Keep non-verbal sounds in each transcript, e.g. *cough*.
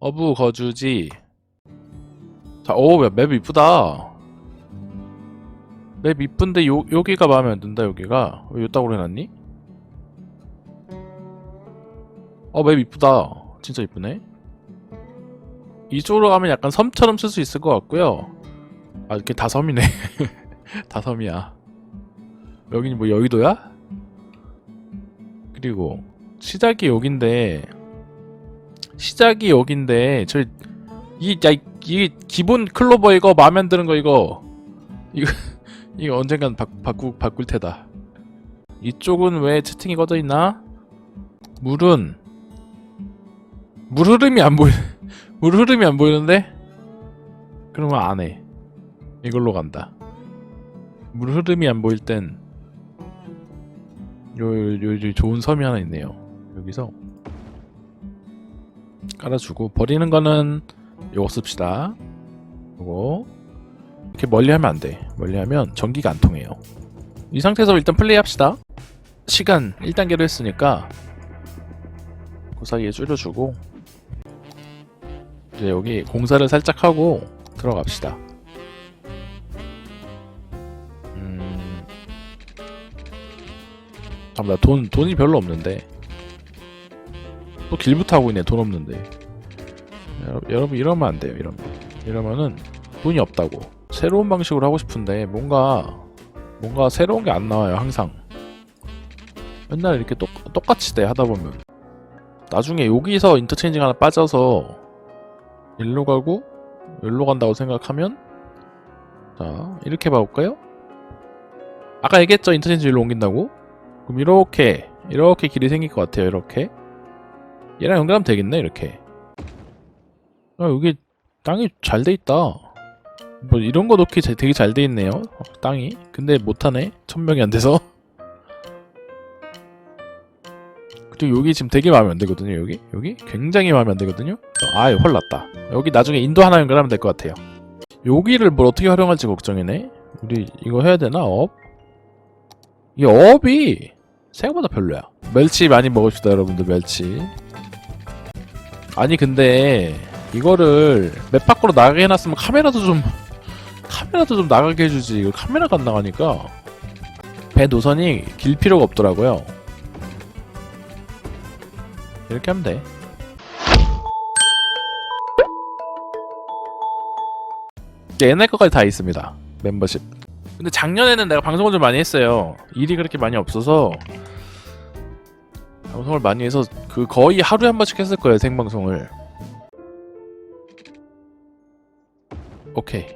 어부 거주지. 자, 오, 야, 맵 이쁘다. 맵 이쁜데 요 여기가 마음에 안 든다. 여기가 왜 요따구로 해놨니? 어, 맵 이쁘다. 진짜 이쁘네. 이쪽으로 가면 약간 섬처럼 쓸 수 있을 것 같고요. 아, 이렇게 다 섬이네. *laughs* 다 섬이야. 여기는 뭐 여의도야? 그리고 시작이 여긴데 시작이 여긴데 저이 야, 이 기본 클로버 이거 마음에 안 드는 거 이거 이거 *laughs* 이거 언젠간 바, 바꾸 바꿀 테다. 이쪽은 왜 채팅이 꺼져 있나? 물은 물 흐름이 안 보이 *laughs* 물 흐름이 안 보이는데? 그러면 안 해. 이걸로 간다. 물 흐름이 안 보일 땐 요, 요, 요 좋은 섬이 하나 있네요. 여기서 깔아주고 버리는 거는 요거 씁시다. 요거 이렇게 멀리 하면 안 돼. 멀리 하면 전기가 안 통해요. 이 상태에서 일단 플레이 합시다. 시간 1단계로 했으니까 그 사이에 줄여주고 이제 여기 공사를 살짝 하고 들어갑시다. 음... 아, 나 돈, 돈이 별로 없는데. 또 길부터 하고 있네, 돈 없는데. 여러분, 이러면 안 돼요, 이러면. 이러면은 돈이 없다고. 새로운 방식으로 하고 싶은데, 뭔가, 뭔가 새로운 게 안 나와요, 항상. 맨날 이렇게 똑, 똑같이 돼, 하다 보면. 나중에 여기서 인터체인지가 하나 빠져서, 일로 가고, 일로 간다고 생각하면, 자, 이렇게 봐볼까요? 아까 얘기했죠, 인터체인지 일로 옮긴다고? 그럼 이렇게 이렇게 길이 생길 것 같아요 이렇게 얘랑 연결하면 되겠네 이렇게. 아 여기 땅이 잘 돼 있다. 뭐 이런 거 넣기 자- 되게 잘 돼 있네요 어, 땅이. 근데 못하네. 천명이 안 돼서. 그리고 여기 지금 되게 마음에 안 들거든요 여기. 여기? 굉장히 마음에 안 들거든요? 아예 헐났다. 여기 나중에 인도 하나 연결하면 될 것 같아요. 여기를 뭘 어떻게 활용할지 걱정이네. 우리 이거 해야 되나 업? 이 업이 생각보다 별로야. 멸치 많이 먹읍시다, 여러분들, 멸치. 아니, 근데, 이거를 맵 밖으로 나가게 해놨으면 카메라도 좀, 카메라도 좀 나가게 해주지. 이거 카메라가 안 나가니까. 배 노선이 길 필요가 없더라고요. 이렇게 하면 돼. 옛날 것까지 다 있습니다. 멤버십. 근데 작년에는 내가 방송을 좀 많이 했어요. 일이 그렇게 많이 없어서 방송을 많이 해서 그 거의 하루에 한 번씩 했을 거예요 생방송을. 오케이.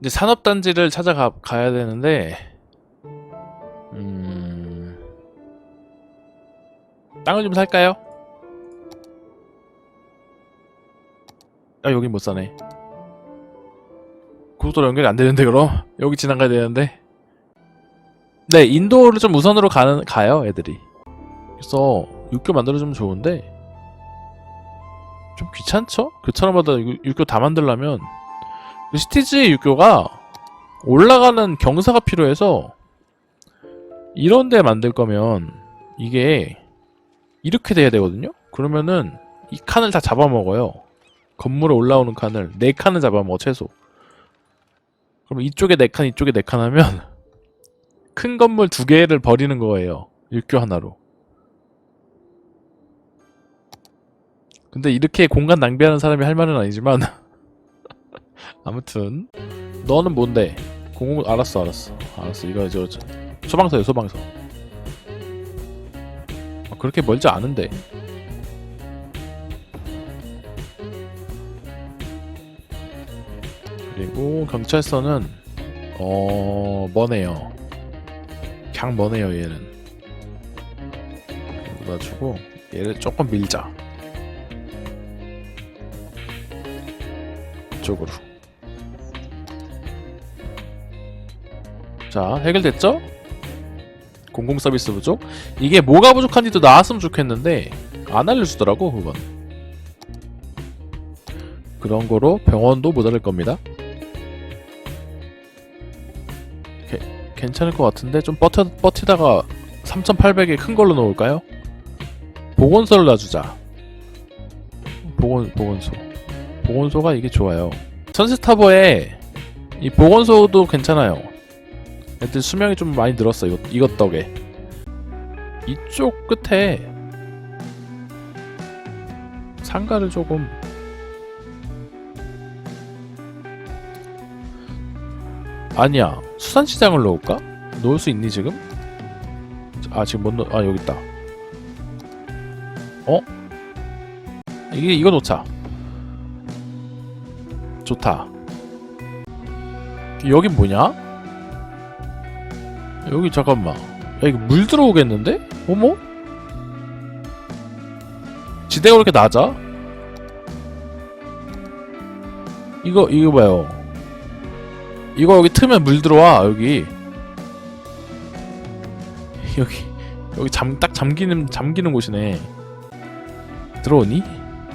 이제 산업단지를 찾아가 가야 되는데, 음, 땅을 좀 살까요? 아 여기 못 사네 고속도로 연결이 안 되는데 그럼 여기 지나가야 되는데 네 인도를 좀 우선으로 가는 가요 애들이 그래서 육교 만들어주면 좋은데 좀 귀찮죠? 육- 육교 다 만들려면 그 시티지 육교가 올라가는 경사가 필요해서 이런 데 만들 거면 이게 이렇게 돼야 되거든요? 그러면은 이 칸을 다 잡아먹어요 건물에 올라오는 칸을 네 칸을 잡아먹어 최소. 그럼 이쪽에 네 칸, 이쪽에 네칸 하면 *laughs* 큰 건물 두 개를 버리는 거예요. 육교 하나로. 근데 이렇게 공간 낭비하는 사람이 할 말은 아니지만 *laughs* 아무튼 너는 뭔데? 공공 알았어, 알았어, 알았어. 이거 저, 저 소방서요, 소방서. 아, 그렇게 멀지 않은데. 그리고 경찰서는 어 머네요. 그냥 머네요 얘는. 그래가지고 얘를 조금 밀자. 이쪽으로. 자 해결됐죠? 공공 서비스 부족. 이게 뭐가 부족한지도 나왔으면 좋겠는데 안 알려주더라고 그건. 그런 거로 병원도 못 얻을 겁니다. 괜찮을 것 같은데 좀 버텨, 버티다가 3800에 큰 걸로 놓을까요? 보건소를 놔주자. 보건, 보건소. 보건소가 이게 좋아요. 선스타버에 이 보건소도 괜찮아요. 애들 수명이 좀 많이 늘었어 이것, 이것 덕에. 이쪽 끝에 상가를 조금 아니야 수산시장을 넣을까? 놓을 수 있니 지금? 아 지금 못 넣.. 아 여기 있다 어? 이게 이거 놓자 좋다 여긴 뭐냐? 여기 잠깐만 야 이거 물 들어오겠는데? 어머? 지대가 왜 이렇게 낮아? 이거 이거 봐요 이거 여기 트면 물 들어와 여기. 여기 여기 잠 딱 잠기는 잠기는 곳이네. 들어오니?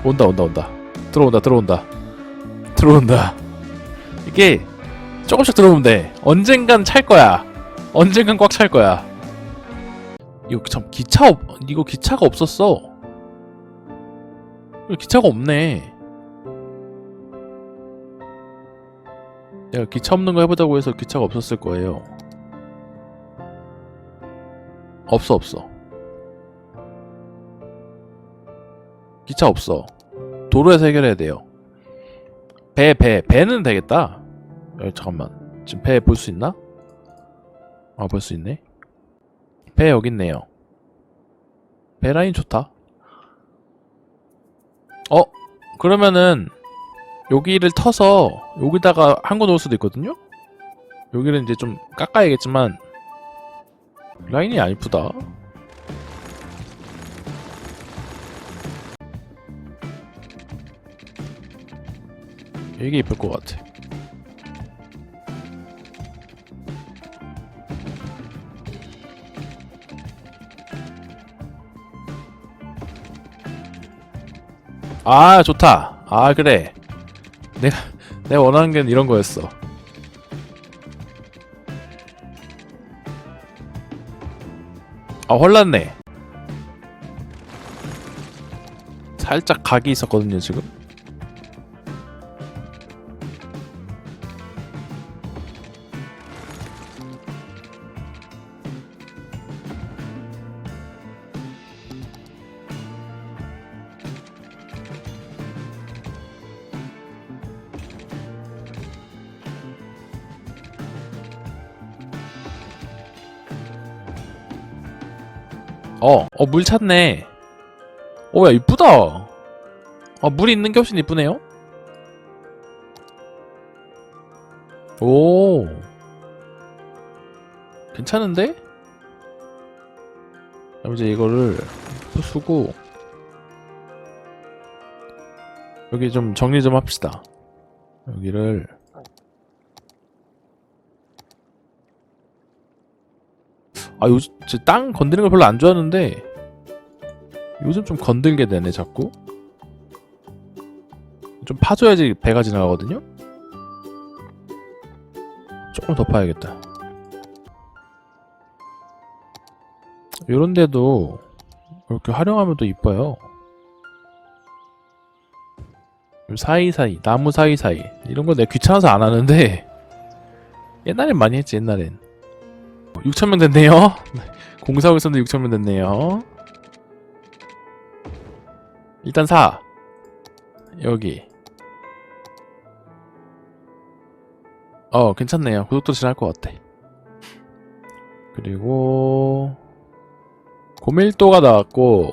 온다 온다 온다. 들어온다 들어온다. 들어온다. 이게 조금씩 들어오면 돼. 언젠간 찰 거야. 언젠간 꽉 찰 거야. 이거 참 기차 없 이거 기차가 없었어. 기차가 없네 내가 기차 없는 거 해보자고 해서 기차가 없었을 거예요. 없어 없어. 기차 없어. 도로에서 해결해야 돼요. 배 배 배는 되겠다. 어, 잠깐만. 지금 배 볼 수 있나? 아 볼 수 있네. 배 여기 있네요. 배 라인 좋다. 어? 그러면은 여기를 터서 여기다가 한거 놓을 수도 있거든요? 여기는 이제 좀 깎아야겠지만 라인이 안 이쁘다. 이게 이쁠 것 같아. 아 좋다. 아 그래 내가 내가 원하는 게 이런 거였어. 아 혼났네. 살짝 각이 있었거든요 지금 어, 어, 물 찼네. 어, 야, 이쁘다. 어, 물 있는 게 훨씬 이쁘네요. 오. 괜찮은데? 그럼 이제 이거를 부수고, 여기 좀 정리 좀 합시다. 여기를, 아 요즘 저땅 건드리는 걸 별로 안 좋아하는데 요즘 좀 건들게 되네 자꾸. 좀 파줘야지 배가 지나가거든요? 조금 더 파야겠다. 요런 데도 이렇게 활용하면 또 이뻐요 요. 사이사이 나무 사이사이. 이런 거 내가 귀찮아서 안 하는데 *laughs* 옛날엔 많이 했지 옛날엔 6천명 됐네요. 공사하고 있었는데 6천명 됐네요. 일단 4. 여기. 어, 괜찮네요. 고속도로 지날 것 같아. 그리고 고밀도가 나왔고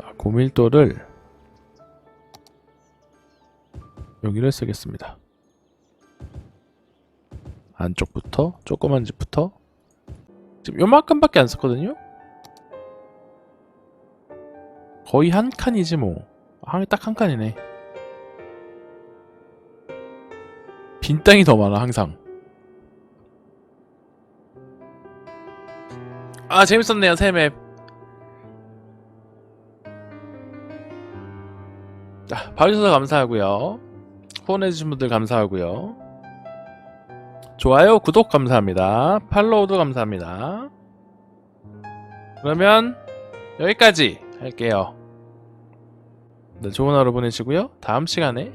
자, 고밀도를 여기를 쓰겠습니다. 안쪽부터 조그만 집부터? 지금 요만큼밖에 안 썼거든요? 거의 한 칸이지 뭐 딱 한 칸이네. 빈 땅이 더 많아 항상. 아 재밌었네요 새 맵. 자 봐주셔서 감사하고요. 후원해주신 분들 감사하고요 좋아요, 구독 감사합니다. 팔로우도 감사합니다. 그러면 여기까지 할게요. 네, 좋은 하루 보내시고요. 다음 시간에